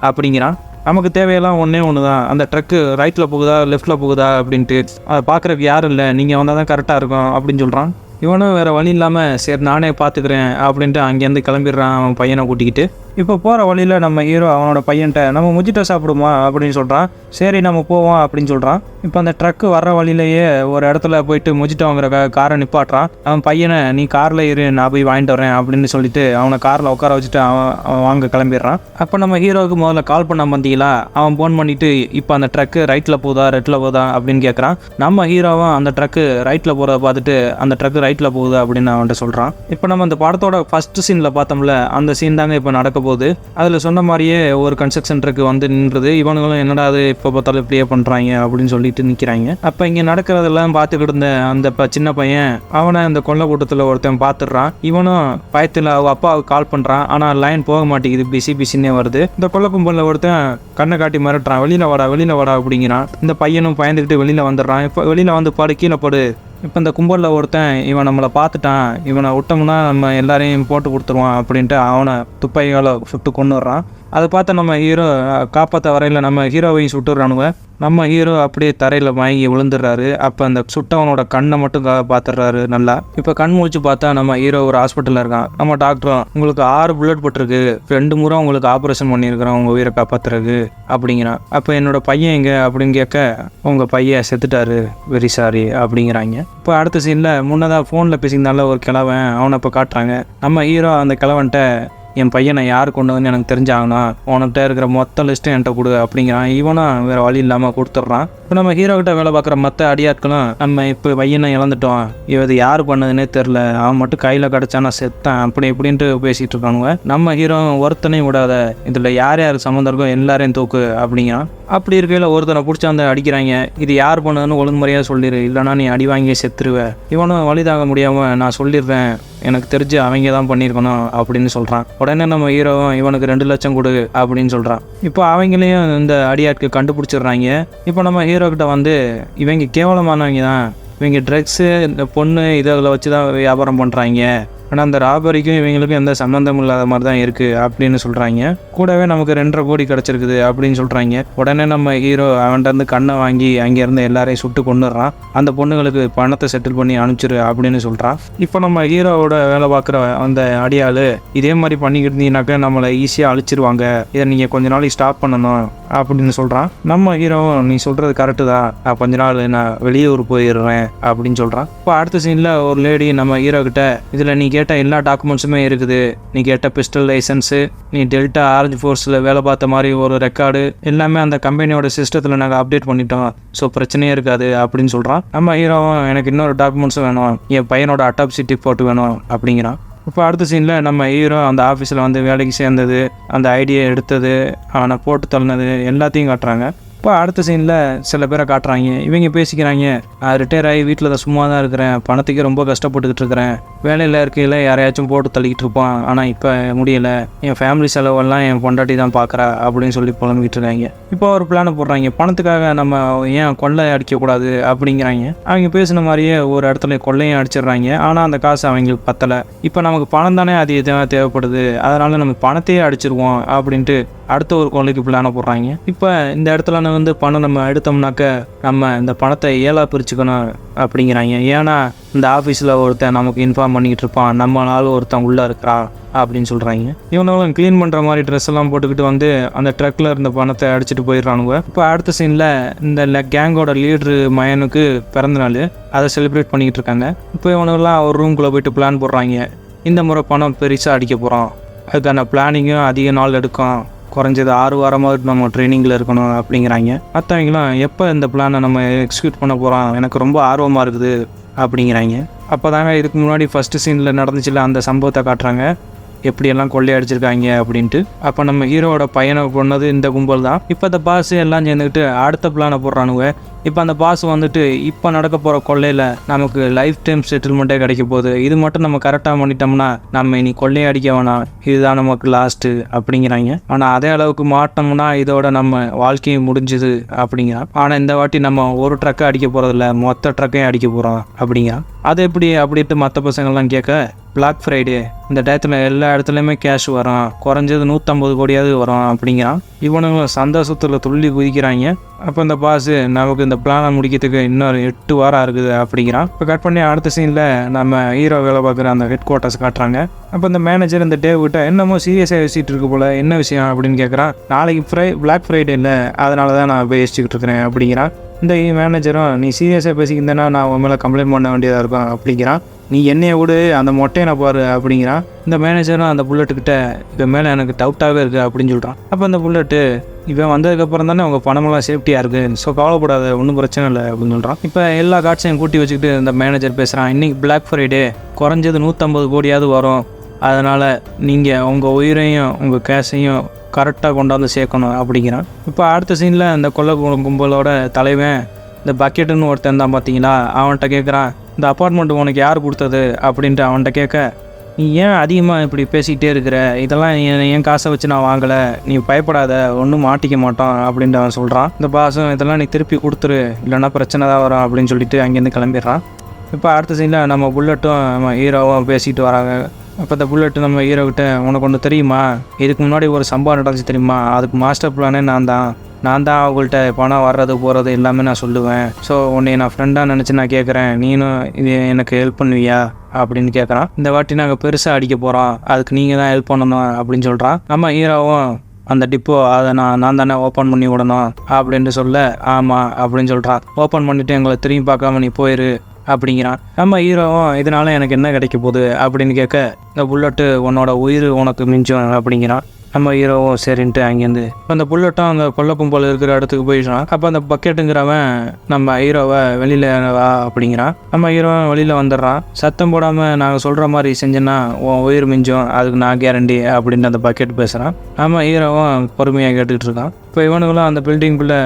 அப்படிங்கிறான். நமக்கு தேவையெல்லாம் ஒன்றே ஒன்று தான் அந்த ட்ரக்கு ரைட்டில் போகுதா லெஃப்ட்டில் போகுதா அப்படின்ட்டு அதை பார்க்குறக்கு யாரும் இல்லை. நீங்கள் வந்தால் தான் கரெக்டாக இருக்கும் அப்படின்னு சொல்கிறான் இவனும் வேறு வழி இல்லாமல் சரி நானே பார்த்துக்கிறேன் அப்படின்ட்டு அங்கேருந்து கிளம்பிடுறான் அவன் பையனை கூட்டிக்கிட்டு. இப்போ போகிற வழியில் நம்ம ஹீரோ அவனோட பையன்ட்ட நம்ம முஜிட்ட சாப்பிடுமா? அப்படின்னு சொல்கிறான் சரி நம்ம போவோம் அப்படின்னு சொல்கிறான் இப்போ அந்த ட்ரக்கு வர்ற வழியிலேயே ஒரு இடத்துல போயிட்டு முஜிட்டவங்கிற காரை நிப்பாட்டுறான். அவன் பையனை நீ காரில் இரு நான் போய் வாங்கிட்டு வரேன் அப்படின்னு சொல்லிட்டு அவனை காரில் உட்கார வச்சுட்டு அவன் அவன் வாங்க கிளம்பிடுறான். அப்போ நம்ம ஹீரோவுக்கு முதல்ல கால் பண்ண பார்த்தீங்களா அவன் ஃபோன் பண்ணிவிட்டு இப்போ அந்த ட்ரக்கு ரைட்டில் போதா ரெட்டில் போதா? அப்படின்னு கேட்குறான் நம்ம ஹீரோவும் அந்த ட்ரக்கு ரைட்டில் போகிறத பார்த்துட்டு அந்த ட்ரக்கு ரைட்டில் போகுது அப்படின்னு அவன்கிட்ட சொல்கிறான் இப்போ நம்ம அந்த படத்தோட ஃபர்ஸ்ட் சீனில் பார்த்தோம்ல அந்த சீன் தாங்க இப்போ நடக்க போகுது அதில் சொன்ன மாதிரியே ஒரு கன்ஸ்ட்ரக்ஷன் ட்ரக் வந்து நின்றுது. இவனுங்களும் என்னடா அது இப்போ பார்த்தாலும் இப்படியே பண்ணுறாங்க அப்படின்னு சொல்லிட்டு நிற்கிறாங்க அப்போ இங்கே நடக்கிறதெல்லாம் பார்த்துக்கிட்டு இருந்த அந்த சின்ன பையன் அவனை அந்த கொள்ள கூட்டத்தில் ஒருத்தன் பார்த்துடுறான். இவனும் பயத்தில் அவ அப்பாவுக்கு கால் பண்ணுறான் ஆனால் லைன் போக மாட்டேங்குது. பிசி பிசின்னே வருது. இந்த கொல்லை கும்பலில் ஒருத்தன் கண்ணை காட்டி மிரட்டுறான். வெளியில் வாடா வெளியில் வாடா அப்படிங்கிறான். இந்த பையனும் பயந்துக்கிட்டு வெளியில் வந்துடுறான். இப்போ வெளியில் வந்து பாடு கீழே படு. இப்போ இந்த கும்பலில் ஒருத்தன் இவன் நம்மளை பார்த்துட்டான் இவனை விட்டோம்னா நம்ம எல்லாரையும் போட்டு கொடுத்துருவான் அப்படின்ட்டு அவனை துப்பாக்கியால் சுட்டு கொண்டு வர்றான் அதை பார்த்து நம்ம ஹீரோ காப்பாற்ற வரையில் நம்ம ஹீரோவையும் சுட்டுறானுங்க. நம்ம ஹீரோ அப்படியே தரையில் வாங்கி விழுந்துடுறாரு. அப்போ அந்த சுட்டவனோட கண்ணை மட்டும் பார்த்துடுறாரு நல்லா. இப்போ கண் முழிச்சு பார்த்தா நம்ம ஹீரோ ஒரு ஹாஸ்பிட்டலில் இருக்கான். நம்ம டாக்டரும் உங்களுக்கு ஆறு புல்லட் போட்டிருக்கு. ரெண்டு முறை உங்களுக்கு ஆப்ரேஷன் பண்ணியிருக்கிறோம் உங்கள் உயிரை காப்பாத்துறதுக்கு அப்படிங்கிறான். அப்போ என்னோட பையன் எங்கே அப்படின்னு கேட்க உங்கள் பையன் செத்துட்டாரு. வெரி சாரி அப்படிங்கிறாங்க. இப்போ அடுத்த சீனில் முன்னதாக ஃபோனில் பேசியிருந்தால ஒரு கிழவன். அவனை இப்போ காட்டுறாங்க. நம்ம ஹீரோ அந்த கிழவன்ட்ட என் பையனை யார் கொண்டு வந்து எனக்கு தெரிஞ்சாகணும் உன்கிட்ட இருக்கிற மொத்த லிஸ்ட்டும் என்கிட்ட கொடு அப்படிங்கிறான். இவனும் வேறு வழி இல்லாமல் கொடுத்துட்றான். இப்போ நம்ம ஹீரோ கிட்ட வேலை பார்க்குற மற்ற அடியாட்களும் நம்ம இப்போ பையனை இழந்துட்டோம். இது யார் பண்ணதுன்னே தெரில. அவன் மட்டும் கையில் கிடச்சா நான் செத்தான். அப்படி இப்படின்ட்டு பேசிகிட்டு இருக்கானுங்க. நம்ம ஹீரோ ஒருத்தனையும் விடாத. இதில் யார் யார் சம்மந்தம் இருக்கோ எல்லாரையும் தூக்கு அப்படிங்கிறான் அப்படி இருக்கையில் ஒருத்தனை பிடிச்சி அந்த அடிக்கிறாங்க. இது யார் பண்ணதுன்னு ஒழுங்குமுறையாக சொல்லிடு இல்லைனா நீ அடி வாங்கி செத்துருவ. இவனும் வழிதாக முடியாமல் நான் சொல்லிடுறேன். எனக்கு தெரிஞ்சு அவங்க தான் பண்ணியிருக்கணும் அப்படின்னு சொல்கிறான் உடனே நம்ம ஹீரோவும் இவனுக்கு ரெண்டு லட்சம் கொடு அப்படின்னு சொல்கிறான் இப்போ அவங்களையும் இந்த அடியாட்கு கண்டுபிடிச்சிடுறாங்க. இப்போ நம்ம ஹீரோ கிட்ட வந்து இவங்க கேவலமானவங்க தான் இவங்க ட்ரக்ஸு இந்த பொண்ணு இதில் வச்சு தான் வியாபாரம் பண்ணுறாங்க ஆனால் அந்த ராபரிக்கும் இவங்களுக்கும் எந்த சம்மந்தம் இல்லாத மாதிரி தான் இருக்குது அப்படின்னு சொல்கிறாங்க கூடவே நமக்கு ரெண்டரை கோடி கிடச்சிருக்குது அப்படின்னு சொல்கிறாங்க உடனே நம்ம ஹீரோ அவன்கிட்டருந்து கண்ணை வாங்கி அங்கேருந்து எல்லாரையும் சுட்டு கொண்டுடுறான் அந்த பொண்ணுங்களுக்கு பணத்தை செட்டில் பண்ணி அனுப்பிச்சிரு அப்படின்னு சொல்கிறான் இப்போ நம்ம ஹீரோவோட வேலை பார்க்குற அந்த அடியாள் இதே மாதிரி பண்ணிக்கிட்டு இருந்தீங்கன்னாக்கா நம்மளை ஈஸியாக அழிச்சிருவாங்க. இதை நீங்கள் கொஞ்ச நாளைக்கு ஸ்டாப் பண்ணணும். அப்படின்னு சொல்கிறான் நம்ம ஹீரோவும் நீ சொல்கிறது கரெக்டு தான். நான் கொஞ்ச நாள் நான் வெளியூர் போயிடுறேன் அப்படின்னு சொல்கிறான் இப்போ அடுத்த சீனில் ஒரு லேடி நம்ம ஹீரோ கிட்ட இதில் நீ கேட்ட எல்லா டாக்குமெண்ட்ஸுமே இருக்குது. நீ கேட்ட பிஸ்டல் லைசன்ஸு நீ டெல்டா ஆரஞ்சு ஃபோர்ஸில் வேலை பார்த்த மாதிரி ஒரு ரெக்கார்டு எல்லாமே அந்த கம்பெனியோட சிஸ்டத்தில் நாங்கள் அப்டேட் பண்ணிட்டோம். ஸோ பிரச்சனையே இருக்காது அப்படின்னு சொல்கிறான் நம்ம ஹீரோவும் எனக்கு இன்னொரு டாக்குமெண்ட்ஸும் வேணும். என் பையனோட அட்டாப்சி டிப் போட்டு வேணும் அப்படிங்கிறான். இப்போ அடுத்த சீனில் நம்ம ஹீரோ அந்த ஆஃபீஸில் வந்து வேலைக்கு சேர்ந்தது அந்த ஐடியா எடுத்தது அவனை போட்டு தள்ளினது எல்லாத்தையும் காட்டுறாங்க. இப்போ அடுத்த சீனில் சில பேரை காட்டுறாங்க. இவங்க பேசிக்கிறாங்க ரிட்டையர் ஆகி வீட்டில் தான் சும்மா தான் இருக்கிறேன். பணத்துக்கு ரொம்ப கஷ்டப்பட்டுக்கிட்டு இருக்கிறேன். வேலையில் இருக்கையில் யாரையாச்சும் போட்டு தள்ளிக்கிட்டு இருப்பான். ஆனால் இப்போ முடியலை. என் ஃபேமிலி செலவெல்லாம் என் பொண்டாட்டி தான் பார்க்குறா அப்படின்னு சொல்லி புலம்பிக்கிட்டு இருக்காங்க. இப்போ ஒரு பிளானை போடுறாங்க. பணத்துக்காக நம்ம ஏன் கொள்ளை அடிக்கக்கூடாது அப்படிங்கிறாங்க. அவங்க பேசின மாதிரியே ஒரு இடத்துல கொள்ளையும் அடிச்சிடுறாங்க. ஆனால் அந்த காசு அவங்களுக்கு பத்தலை. இப்போ நமக்கு பணம் தானே அது எதுவும் தேவைப்படுது. அதனால நம்ம பணத்தையே அடிச்சிருவோம் அப்படின்ட்டு அடுத்த ஒரு கொள்ளைக்கு பிளானை போடுறாங்க? இப்போ இந்த இடத்துல வந்து பணம் நம்ம எடுத்தோம்னாக்க நம்ம இந்த பணத்தை ஏழா பிரிச்சுக்கணும் அப்படிங்கிறாங்க. ஏன்னா இந்த ஆஃபீஸில் ஒருத்தன் நமக்கு இன்ஃபார்ம் பண்ணிக்கிட்டு இருப்பான். நம்மளால ஒருத்தன் உள்ளே இருக்கிறான் அப்படின்னு சொல்கிறாங்க இவனுங்களும் க்ளீன் பண்ணுற மாதிரி ட்ரெஸ் எல்லாம் போட்டுக்கிட்டு வந்து அந்த ட்ரக்கில் இருந்த பணத்தை அடிச்சிட்டு போயிடுறானுங்க. இப்போ அடுத்த சீனில் இந்த கேங்கோட லீடரு மயனுக்கு பிறந்த நாள். அதை செலிப்ரேட் பண்ணிக்கிட்டு இருக்காங்க. இப்போ இவனுங்களாம் ஒரு ரூம்குள்ளே போயிட்டு பிளான் போடுறாங்க. இந்த முறை பணம் பெருசாக அடிக்க போகிறோம் அதுக்கான பிளானிங்கும் அதிக நாள் எடுக்கும். குறைஞ்சது ஆறு வாரமாக நம்ம ட்ரைனிங்கில் இருக்கணும் அப்படிங்கிறாங்க. மற்றவங்களாம் எப்போ இந்த பிளானை நம்ம எக்ஸிக்யூட் பண்ண போகிறோம் எனக்கு ரொம்ப ஆர்வமாக இருக்குது அப்படிங்கிறாங்க. அப்போ தாங்க இதுக்கு முன்னாடி ஃபஸ்ட்டு சீனில் நடந்துச்சுல அந்த சம்பவத்தை காட்டுறாங்க. எப்படியெல்லாம் கொள்ளையடிச்சிருக்காங்க அப்படின்ட்டு. அப்போ நம்ம ஹீரோவோட பையனை கொண்டது இந்த கும்பல் தான் இப்போ இந்த பாஸ் எல்லாம் சேர்ந்துக்கிட்டு அடுத்த பிளானை போடுறானுங்க. இப்போ அந்த பாஸ் வந்துட்டு இப்போ நடக்க போகிற கொள்ளையில் நமக்கு லைஃப் டைம் செட்டில்மெண்ட்டே கிடைக்க போகுது. இது மட்டும் நம்ம கரெக்டாக பண்ணிட்டோம்னா நம்ம இனி கொள்ளையை அடிக்க வேணாம். இதுதான் நமக்கு லாஸ்ட்டு அப்படிங்கிறாங்க. ஆனால் அதே அளவுக்கு மாட்டோம்னா இதோட நம்ம வாழ்க்கையும் முடிஞ்சுது அப்படிங்கிறான். ஆனால் இந்த வாட்டி நம்ம ஒரு ட்ரக்கை அடிக்க போகிறதில்ல மொத்த ட்ரக்கையும் அடிக்க போகிறோம் அப்படிங்கிறான். அது எப்படி அப்படின்ட்டு மற்ற பசங்கள்லாம் கேட்க? பிளாக் ஃப்ரைடே இந்த டயத்தில் எல்லா இடத்துலையுமே கேஷ் வரும். குறைஞ்சது நூற்றம்பது கோடியாவது வரும் அப்படிங்கிறான். இவனுங்க சந்தோஷத்தில் துள்ளி குதிக்கிறாங்க. அப்போ இந்த பாஸு நமக்கு இந்த பிளானை முடிக்கிறதுக்கு இன்னொரு எட்டு வாரம் இருக்குது அப்படிங்கிறான். இப்போ கட் பண்ணி அடுத்த சீனில் நம்ம ஹீரோ வேலை பார்க்குற அந்த ஹெட் குவார்ட்டர்ஸ் காட்டுறாங்க. அப்போ இந்த மேனேஜர் இந்த டே விட்ட என்னமோ சீரியஸாக யோசிச்சுட்டு இருக்கு போல என்ன விஷயம்? அப்படின்னு கேட்குறான் நாளைக்கு ஃப்ரை பிளாக் ஃப்ரைடே இல்லை அதனால தான் நான் பேசிச்சுக்கிட்டு இருக்கிறேன் அப்படிங்கிறான். இந்த மேனேஜரும் நீ சீரியஸாக பேசிக்கிந்தேன்னா நான் உன் மேலே கம்ப்ளைண்ட் பண்ண வேண்டியதாக இருக்கும் அப்படிங்கிறான். நீ என்னைய விடு அந்த மொட்டையை நான் பாரு அப்படிங்கிறான். இந்த மேனேஜரும் அந்த புல்லட்டுக்கிட்ட இப்போ மேலே எனக்கு டவுட்டாகவே இருக்குது அப்படின்னு சொல்கிறான் அப்போ அந்த புல்லட்டு இவன் வந்ததுக்கப்புறம் தானே உங்கள் பணமெல்லாம் சேஃப்டியாக இருக்குது ஸோ கவலைப்படாத ஒன்றும் பிரச்சனை இல்லை அப்படின்னு சொல்கிறான் இப்போ எல்லா கார்ட்ஸையும் கூட்டி வச்சுக்கிட்டு இந்த மேனேஜர் பேசுகிறான் இன்றைக்கி பிளாக் ஃப்ரைடே குறைஞ்சது நூற்றம்பது கோடியாவது வரும். அதனால் நீங்கள் உங்கள் உயிரையும் உங்கள் கேஷையும் கரெக்டாக கொண்டாந்து சேர்க்கணும் அப்படிங்கிறான் இப்போ அடுத்த சீனில் அந்த கொள்ள கும்பலோட தலைவன் இந்த பக்கெட்டுன்னு ஒருத்தன் தான் பார்த்தீங்களா? அவன்கிட்ட கேட்குறான் இந்த அப்பார்ட்மெண்ட் உனக்கு யார் கொடுத்தது? அப்படின்ட்டு அவன்கிட்ட கேட்க நீ ஏன் அதிகமாக இப்படி பேசிக்கிட்டே இருக்கிற? இதெல்லாம் என் காசை வச்சு நான் வாங்கலை. நீ பயப்படாத ஒன்றும் மாட்டிக்க மாட்டோம் அப்படின்ட்டு அவன் சொல்கிறான் இந்த பாசம் இதெல்லாம் நீ திருப்பி கொடுத்துரு. இல்லைன்னா பிரச்சனை தான் வரும். அப்படின்னு சொல்லிட்டு அங்கேருந்து கிளம்பிடுறான். இப்போ அடுத்த சீனில் நம்ம புல்லட்டும் நம்ம ஹீரோவும் பேசிக்கிட்டு வராங்க. அப்போ இந்த புல்லட்டு நம்ம ஹீரோக்கிட்ட உனக்கு ஒன்று தெரியுமா? இதுக்கு முன்னாடி ஒரு சம்பவம் நடந்துச்சு தெரியுமா? அதுக்கு மாஸ்டர் பிளானே நான் தான். நான் தான் அவங்கள்ட்ட பணம் வர்றது போகிறது எல்லாமே நான் சொல்லுவேன். ஸோ உன்னை நான் ஃப்ரெண்டாக நினச்சி நான் கேட்குறேன் நீனும் இது எனக்கு ஹெல்ப் பண்ணுவியா? அப்படின்னு கேட்குறான் இந்த வாட்டி நாங்கள் பெருசாக அடிக்க போகிறோம் அதுக்கு நீங்கள் தான் ஹெல்ப் பண்ணணும் அப்படின்னு சொல்கிறான் நம்ம ஹீரோவும் அந்த டிப்போ அதை நான் நான் தானே ஓப்பன் பண்ணி விடணும் அப்படின்ட்டு சொல்ல ஆமாம் அப்படின்னு சொல்கிறான் ஓப்பன் பண்ணிவிட்டு எங்களை திரும்பி பார்க்காம நீ போயிரு. அப்படிங்கிறான். நம்ம ஹீரோவும் இதனால எனக்கு என்ன கிடைக்க போகுது? அப்படின்னு கேட்க இந்த புல்லட்டு உன்னோட உயிர் உனக்கு மிஞ்சும் அப்படிங்கிறான். நம்ம ஹீரோவும் சரின்ட்டு அங்கேருந்து. அந்த புல்லட்டும் அந்த கொல்ல கும்பல் இருக்கிற இடத்துக்கு போயிடுறான். அப்போ அந்த பக்கெட்டுங்கிறவன் நம்ம ஹீரோவை வெளியில் வா அப்படிங்கிறான். நம்ம ஹீரோ வெளியில் வந்துடுறான். சத்தம் போடாமல் நாங்கள் சொல்கிற மாதிரி செஞ்சேன்னா உன் உயிர் மிஞ்சும் அதுக்கு நான் கேரண்டி அப்படின்ட்டு அந்த பக்கெட் பேசுகிறான் நம்ம ஹீரோவும் பொறுமையாக கேட்டுக்கிட்டு இருக்கான். இப்போ இவனுங்களும் அந்த பில்டிங்குள்ளே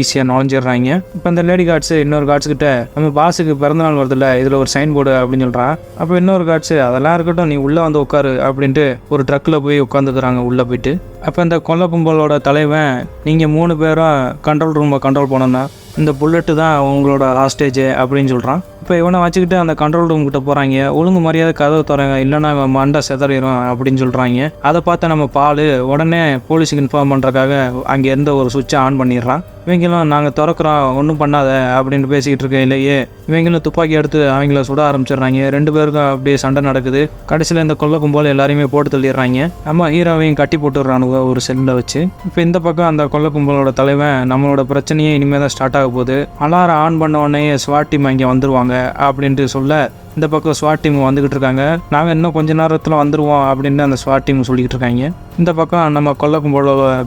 ஈஸியாக நுழைஞ்சிடுறாங்க. இப்போ அந்த லேடி கார்ட்ஸு இன்னொரு கார்ட்ஸ் கிட்ட நம்ம பாஸுக்கு பிறந்தநாள் வருதுல்ல இதில் ஒரு சைன் போர்டு அப்படின்னு சொல்கிறான் அப்போ இன்னொரு கார்ட்ஸ் அதெல்லாம் இருக்கட்டும் நீ உள்ளே வந்து உட்காரு அப்படின்ட்டு ஒரு ட்ரக்கில் போய் உட்காந்துக்கிறாங்க உள்ளே போயிட்டு. அப்போ இந்த கொல்ல கும்பலோட தலைவன் நீங்கள் மூணு பேரும் கண்ட்ரோல் ரூமை கண்ட்ரோல் பண்ணணும்னா இந்த புல்லட்டு தான் உங்களோட ஹாஸ்டேஜ் அப்படின்னு சொல்கிறான் இப்போ இவனை வச்சுக்கிட்டு அந்த கண்ட்ரோல் ரூம் கிட்ட போகிறாங்க ஒழுங்கு மரியாதை கதவை திறங்க இல்லைன்னா இவன் மண்டை செதறிடும் அப்படின்னு சொல்கிறாங்க அதை பார்த்து நம்ம பால் உடனே போலீஸுக்கு இன்ஃபார்ம் பண்ணுறக்காக அங்கே இருந்த ஒரு சுவிட்சை ஆன் பண்ணிடுறான். இவங்களும் நாங்கள் திறக்கிறோம் ஒன்றும் பண்ணாத அப்படின்னு பேசிக்கிட்டு இருக்கேன் இல்லையே. இவங்களும் துப்பாக்கி எடுத்து அவங்கள சுட ஆரம்பிச்சிடுறாங்க. ரெண்டு பேருக்கும் அப்படியே சண்டை நடக்குது. கடைசியில் இந்த கொல்ல கும்பல் எல்லாரையுமே போட்டு தள்ளிடுறாங்க. நம்ம ஹீரோவையும் கட்டி போட்டுடுறானுங்க ஒரு செல்லில் வச்சு. இப்போ இந்த பக்கம் அந்த கொல்ல கும்பலோட தலைவன் நம்மளோட பிரச்சனையே இனிமேல் தான் ஸ்டார்ட் ஆக போகுது. அலாரம் ஆன் பண்ண உடனே ஸ்வாட் டீம் இங்கே வந்துடுவாங்க அப்படின்ட்டு சொல்ல இந்த பக்கம் ஸ்வாட் டீம் வந்துக்கிட்டு இருக்காங்க. நாங்கள் இன்னும் கொஞ்ச நேரத்தில் வந்துடுவோம் அப்படின்னு அந்த ஸ்வாட் டீம் சொல்லிக்கிட்டு இருக்காங்க. இந்த பக்கம் நம்ம கொல்ல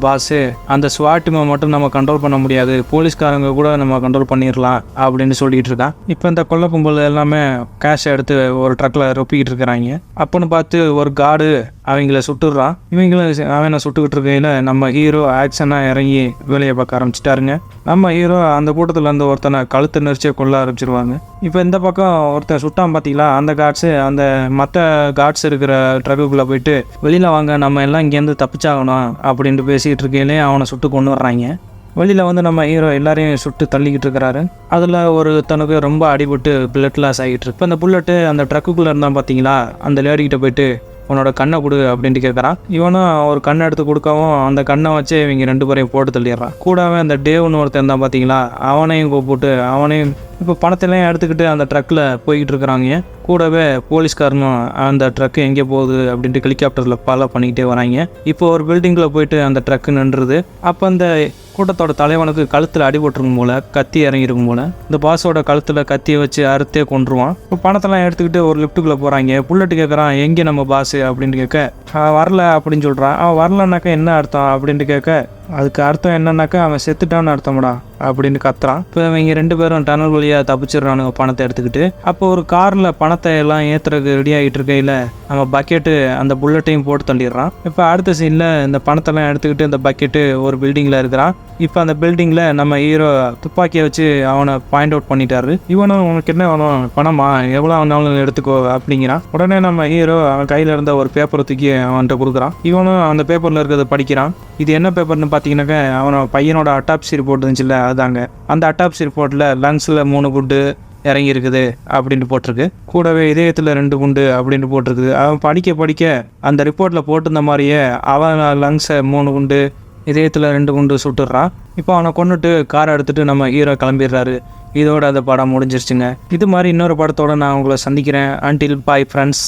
பாஸு அந்த ஸ்வாட் டீமை மட்டும் நம்ம கண்ட்ரோல் பண்ண முடியாது. போலீஸ்காரங்க கூட நம்ம கண்ட்ரோல் பண்ணிடலாம் அப்படின்னு சொல்லிக்கிட்டு இருக்கான். இப்போ இந்த கொல்ல எல்லாமே கேஷை எடுத்து ஒரு ட்ரக்கில் ரொப்பிக்கிட்டு இருக்கிறாங்க. அப்போன்னு பார்த்து ஒரு கார்டு அவங்கள சுட்டுடுறான் இவங்களும் அவனை சுட்டுக்கிட்டு இருக்கையில் நம்ம ஹீரோ ஆக்ஷனாக இறங்கி வேலையை பார்க்க ஆரம்பிச்சிட்டாருங்க. நம்ம ஹீரோ அந்த கூட்டத்தில் இருந்து ஒருத்தனை கழுத்து நெரிச்சே கொள்ள ஆரம்பிச்சிருவாங்க. இப்போ இந்த பக்கம் ஒருத்தன் சுட்டான் பார்த்தீங்களா? அந்த காட்ஸு அந்த மற்ற காட்ஸ் இருக்கிற ட்ரக்குக்குள்ளே போயிட்டு வெளியில் வாங்க நம்ம எல்லாம் இங்கேருந்து தப்பிச்சாகணும் அப்படின்ட்டு பேசிக்கிட்டு இருக்கையிலே அவனை சுட்டு கொண்டு வர்றாங்க. வெளியில் வந்து நம்ம ஹீரோ எல்லாரையும் சுட்டு தள்ளிக்கிட்டு இருக்கிறாரு. அதில் ஒருத்தனுக்கு ரொம்ப அடிபட்டு பிளட் லாஸ் ஆகிட்டு இருக்கு. அந்த புல்லட்டு அந்த ட்ரக்குக்குள்ளே இருந்தான் பார்த்தீங்களா? அந்த லேடிக்கிட்ட போயிட்டு உன்னோட கண்ணை கொடு அப்படின்ட்டு கேட்குறான் இவனும் ஒரு கண்ணை எடுத்து கொடுக்கவும் அந்த கண்ணை வச்சு இவங்க ரெண்டு பேரையும் போட்டு தள்ளிடுறான் கூடவே அந்த டேவ்னு ஒருத்தன் இருந்தான் பார்த்தீங்களா? அவனையும் கூப்பிட்டு அவனையும் இப்போ பணத்தெல்லாம் எடுத்துக்கிட்டு அந்த ட்ரக்கில் போய்கிட்டு இருக்கிறாங்க. கூடவே போலீஸ்காரனும் அந்த ட்ரக்கு எங்கே போகுது அப்படின்ட்டு ஹெலிகாப்டரில் ஃபாலோ பண்ணிக்கிட்டே வராங்க. இப்போ ஒரு பில்டிங்கில் போயிட்டு அந்த ட்ரக்கு நின்றுது. அப்போ அந்த கூட்டத்தோட தலைவனுக்கு கழுத்தில் அடிபட்டுருக்கும் போல கத்தி இறங்கியிருக்கும் போல. இந்த பாஸோட கழுத்தில் கத்தியை வச்சு அறுத்தே கொண்டுருவான் இப்போ பணத்தெல்லாம் எடுத்துக்கிட்டு ஒரு லிஃப்ட்டுக்குள்ளே போகிறாங்க புல்லட்டு கேட்குறான் எங்கே நம்ம பாஸு அப்படின்னு கேட்க வரல அப்படின்னு சொல்கிறான் அவன் வரலனாக்கா என்ன அர்த்தம்? அப்படின்ட்டு கேட்க அதுக்கு அர்த்தம் என்னன்னாக்கா அவன் செத்துட்டான்னு அர்த்தம்டா அப்படின்னு கத்துறான். இப்போ இவங்க ரெண்டு பேரும் டனல் வழியாக தப்பிச்சிடுறானுங்க பணத்தை எடுத்துக்கிட்டு. அப்போ ஒரு காரில் பணத்தை எல்லாம் ஏற்றுறதுக்கு ரெடி ஆகிட்டு இருக்கையில் நம்ம பக்கெட்டு அந்த புல்லட்டையும் போட்டு தள்ளிடுறான். இப்போ அடுத்த சீனில் இந்த பணத்தெல்லாம் எடுத்துக்கிட்டு இந்த பக்கெட்டு ஒரு பில்டிங்கில் இருக்கிறான். இப்போ அந்த பில்டிங்கில் நம்ம ஹீரோ துப்பாக்கியை வச்சு அவனை பாயிண்ட் அவுட் பண்ணிட்டாரு. இவனும் உனக்கு என்ன வேணும்? பணமா? எவ்வளோ வேணாலும் எடுத்துக்கோ அப்படிங்கிறான். உடனே நம்ம ஹீரோ அவன் கையில் இருந்த ஒரு பேப்பரை தூக்கி அவன்கிட்ட கொடுக்குறான். இவனும் அந்த பேப்பரில் இருக்கிறத படிக்கிறான். இது என்ன பேப்பர்னு பார்த்தீங்கன்னாக்கா அவனோட பையனோட அட்டாப்சி ரிப்போர்ட் இருந்துச்சுல்ல அதுதாங்க அந்த அட்டாப்சி ரிப்போர்ட்டில் லங்ஸில் மூணு குண்டு இறங்கி இருக்குது அப்படின்ட்டு போட்டிருக்கு. கூடவே இதயத்தில் ரெண்டு குண்டு அப்படின்ட்டு போட்டிருக்குது. அவன் படிக்க படிக்க அந்த ரிப்போர்ட்டில் போட்டிருந்த மாதிரியே அவன் லங்ஸை மூணு குண்டு இதயத்தில் ரெண்டு குண்டு சுட்டுடுறான் இப்போ அவனை கொண்டுட்டு காரை எடுத்துகிட்டு நம்ம ஹீரோ கிளம்பிடுறாரு. இதோட அந்த படம் முடிஞ்சிருச்சுங்க. இது மாதிரி இன்னொரு படத்தோட நான் உங்களை சந்திக்கிறேன். Until bye friends